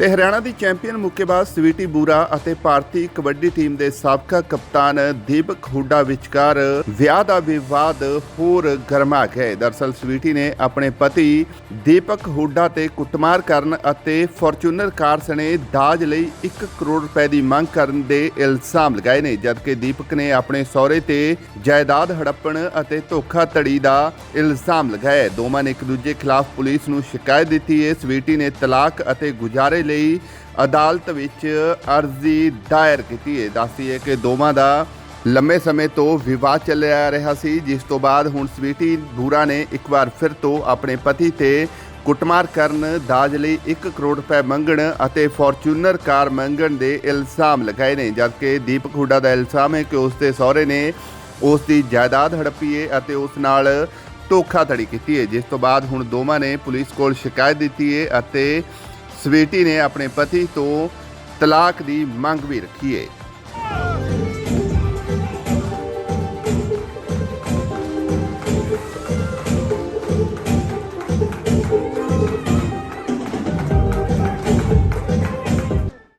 ਤੇ ਹਰਿਆਣਾ ਦੀ ਚੈਂਪੀਅਨ ਮੁੱਕੇਬਾਜ਼ ਸਵੀਟੀ ਬੂਰਾ ਅਤੇ ਭਾਰਤੀ ਕਬੱਡੀ ਟੀਮ ਦੇ ਸਾਬਕਾ ਕਪਤਾਨ ਦੀਪਕ ਹੁੱਡਾ ਵਿਚਕਾਰ ਵਿਆਹ ਦਾ ਵਿਵਾਦ ਹੋਰ ਗਰਮਾ ਗਿਆ ਹੈ। ਸਵੀਟੀ ਨੇ ਆਪਣੇ ਪਤੀ ਦੀਪਕ ਹੁੱਡਾ ਤੇ ਕੁੱਟਮਾਰ ਕਰਨ ਅਤੇ ਫੋਰਚੂਨਰ ਕਾਰ ਸਣੇ ਦਾਜ ਲਈ 1 ਕਰੋੜ ਰੁਪਏ ਦੀ ਮੰਗ ਕਰਨ ਦੇ ਇਲਜ਼ਾਮ ਲਗਾਏ ਨੇ, ਜਦਕਿ ਦੀਪਕ ਨੇ ਆਪਣੇ ਸਹੁਰੇ ਤੇ ਜਾਇਦਾਦ ਹੜੱਪਣ ਅਤੇ ਧੋਖਾਧੜੀ ਦਾ ਇਲਜ਼ਾਮ ਲਗਾਇਆ ਦੋਵਾਂ ਨੇ ਇੱਕ ਦੂਜੇ ਖਿਲਾਫ ਪੁਲਿਸ ਨੂੰ ਸ਼ਿਕਾਇਤ ਦਿੱਤੀ ਹੈ ਸਵੀਟੀ ਨੇ ਤਲਾਕ ਅਤੇ ਗੁਜ਼ਾਰੇ ਲਈ ਅਦਾਲਤ ਵਿੱਚ ਅਰਜ਼ੀ ਦਾਇਰ ਕੀਤੀ। ਹੈ ਦੱਸਦੀ ਹੈ ਕਿ ਦੋਵਾਂ ਦਾ ਲੰਮੇ ਸਮੇਂ ਤੋਂ ਵਿਵਾਦ ਚੱਲਿਆ ਰਿਹਾ ਸੀ, ਜਿਸ ਤੋਂ ਬਾਅਦ ਹੁਣ ਸਵੀਟੀ ਭੂਰਾ ਨੇ ਇੱਕ ਵਾਰ ਫਿਰ ਤੋਂ ਆਪਣੇ ਪਤੀ ਤੇ ਕੁੱਟਮਾਰ ਕਰਨ ਦਾਜ ਲਈ 1 ਕਰੋੜ ਰੁਪਏ ਮੰਗਣ ਅਤੇ ਫੋਰਚੂਨਰ ਕਾਰ ਮੰਗਣ ਦੇ ਇਲਜ਼ਾਮ ਲਗਾਏ ਨੇ, ਜਦਕਿ ਦੀਪਕ ਹੁੱਡਾ ਦਾ ਇਲਜ਼ਾਮ ਹੈ ਕਿ ਉਸ ਦੇ ਸਹੁਰੇ ਨੇ ਉਸ ਦੀ ਜਾਇਦਾਦ ਹੜੱਪੀ ਹੈ ਅਤੇ ਉਸ ਨਾਲ ਧੋਖਾਧੜੀ ਕੀਤੀ ਹੈ, ਜਿਸ ਤੋਂ ਬਾਅਦ ਹੁਣ ਦੋਵਾਂ ਨੇ ਪੁਲਿਸ ਕੋਲ ਸ਼ਿਕਾਇਤ ਦਿੱਤੀ ਹੈ ਅਤੇ ਸਵੀਟੀ ਨੇ ਆਪਣੇ ਪਤੀ ਤੋਂ ਤਲਾਕ ਦੀ ਮੰਗ ਵੀ ਰੱਖੀ ਹੈ